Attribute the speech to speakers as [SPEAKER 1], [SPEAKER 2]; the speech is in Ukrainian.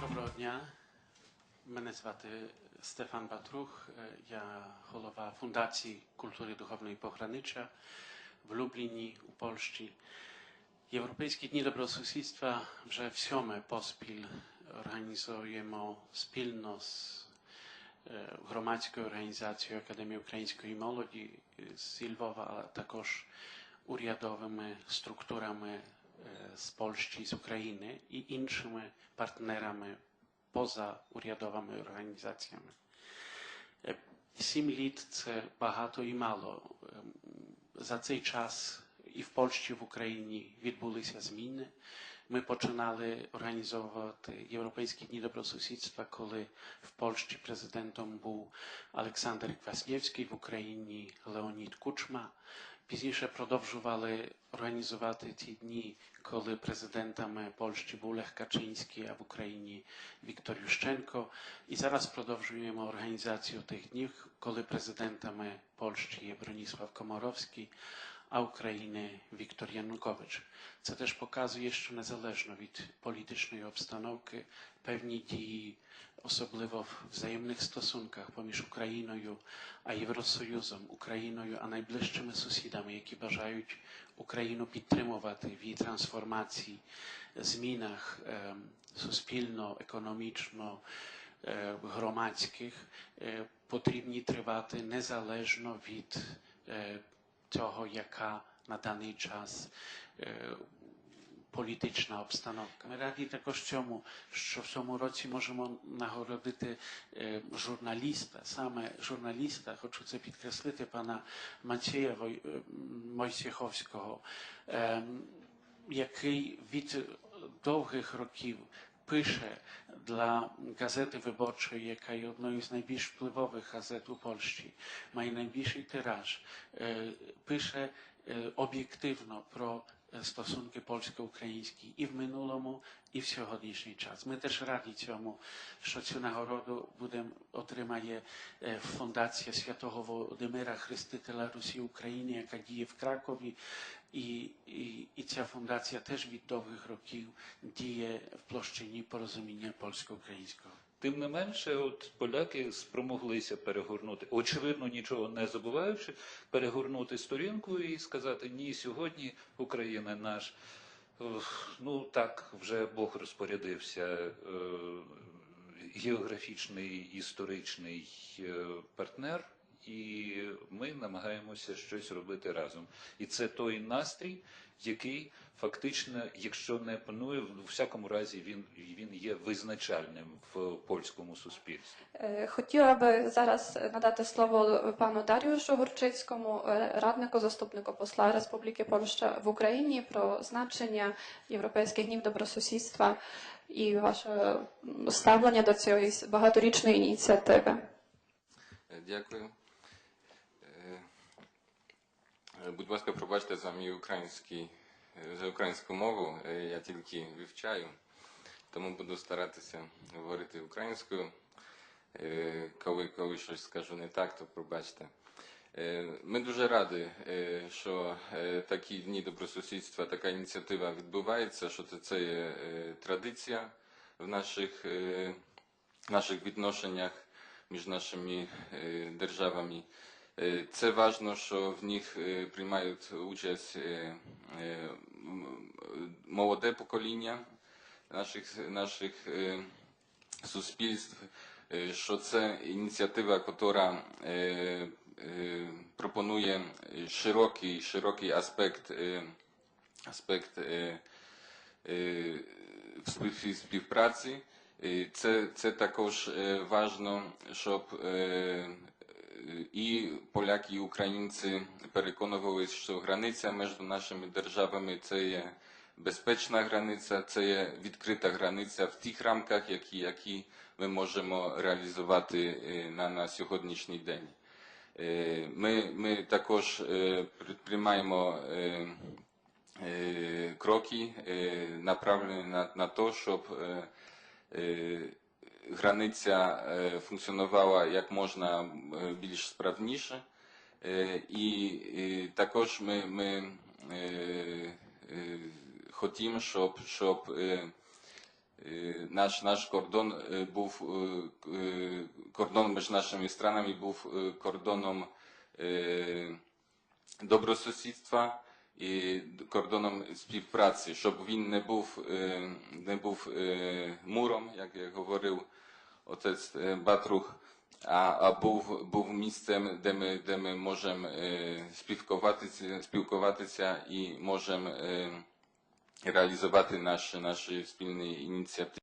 [SPEAKER 1] Доброго дня. Мене звати Стефан Батрух. Е, Я голова Фундації культури духовної погранича в Любліні у Польщі. Європейські дні добросусідства вже в сьоме поспіль організуємо спільно з е, громадською організацією Академії української молоді е, з Львова, а також урядовими структурами е, з Польщі, з України і іншими партнерами поза урядовими організаціями. Е, Сім літ це багато і мало. Ем, За цей час і в Польщі, і в Україні відбулися зміни. Ми починали організовувати Європейські дні добросусідства, коли в Польщі президентом був Олександр Кваснєвський, в Україні Леонід Кучма. Пізніше продовжували організувати ці дні, коли президентами Польщі був Лех Качинський, а в Україні Віктор Ющенко. І зараз продовжуємо організацію тих днів, коли президентами Польщі є Бронісław Комаровський, а України Віктор Янукович. Це теж показує, що незалежно від політичної обстановки, певні дії, особливо в взаємних стосунках поміж Україною а Євросоюзом, Україною, а найближчими сусідами, які бажають Україну підтримувати в її трансформації, змінах ем, суспільно, економічно, е, громадських, е, потрібні тривати незалежно від того, яка на даний час політична обстановка. Ми раді також цьому, що в цьому році можемо нагородити журналіста, саме журналіста, хочу це підкреслити, пана Мація е, Мойсіховського, е, який від довгих років pisze dla Gazety Wyborczej, jaka jest jedną z najbardziej wpływowych gazet u Polski, ma najbliższy tiraż, e, pisze e, obiektywno pro stosunki polsko-українські і в минулому, і в сьогоднішній час. Ми теж раді цьому, що цю нагороду будем, отримає Фундація Святого Володимира Хрестителя Русі України, яка діє в Кракові. І, і, і ця фундація теж від довгих років діє в площині порозуміння польсько-українського.
[SPEAKER 2] Тим не менше, от поляки спромоглися перегорнути, очевидно, нічого не забуваючи, перегорнути сторінку і сказати: ні, сьогодні Україна наш. Ну так вже Бог розпорядився. е, Географічний історичний е, партнер, і ми намагаємося щось робити разом. І це той настрій, який фактично, якщо не панує, в всякому разі він, він є визначальним в польському суспільстві.
[SPEAKER 3] Е, Хотіла би зараз надати слово пану Даріушу Гурчицькому, е, раднику заступнику посла Республіки Польща в Україні про значення європейських днів добросусідства і ваше ставлення до цієї багаторічної ініціативи.
[SPEAKER 4] Е, Дякую. Е, е, Будь ласка, пробачте за мій український, е, за українську мову. Е, Я тільки вивчаю, тому буду старатися говорити українською. Е, Коли, коли щось скажу не так, то пробачте. Е, Ми дуже раді, е, що е, такі дні добросусідства, така ініціатива відбувається, що це, є е, традиція в наших, е, наших відношеннях між нашими е, державами. Е, Це важливо, що в них е, приймають участь е, е, м- молоде покоління наших, наших е, суспільств, е, що це ініціатива, яка е, е, пропонує широкий, широкий аспект, е, аспект е, е, спів- співпраці. Е, Це, це також е, важливо, щоб е, е, і поляки, і українці переконувалися, що границя між нашими державами це є безпечна границя, це є відкрита границя в тих рамках, які, які ми можемо реалізувати е, на, на сьогоднішній день. Е, Ми, ми також е, підтримаємо е, кроки, направлені на, на те, щоб границя е, функціонувала як можна е, більш справніше. Е, І, також ми, ми хотімо, щоб, щоб наш, наш кордон був кордон між нашими странами був кордоном добросусідства і кордоном співпраці, щоб він не був, е, не був е, муром, як я говорив отець е, Батрух, а, а був, був місцем, де ми, де ми можемо е, спілкуватися, спілкуватися і можемо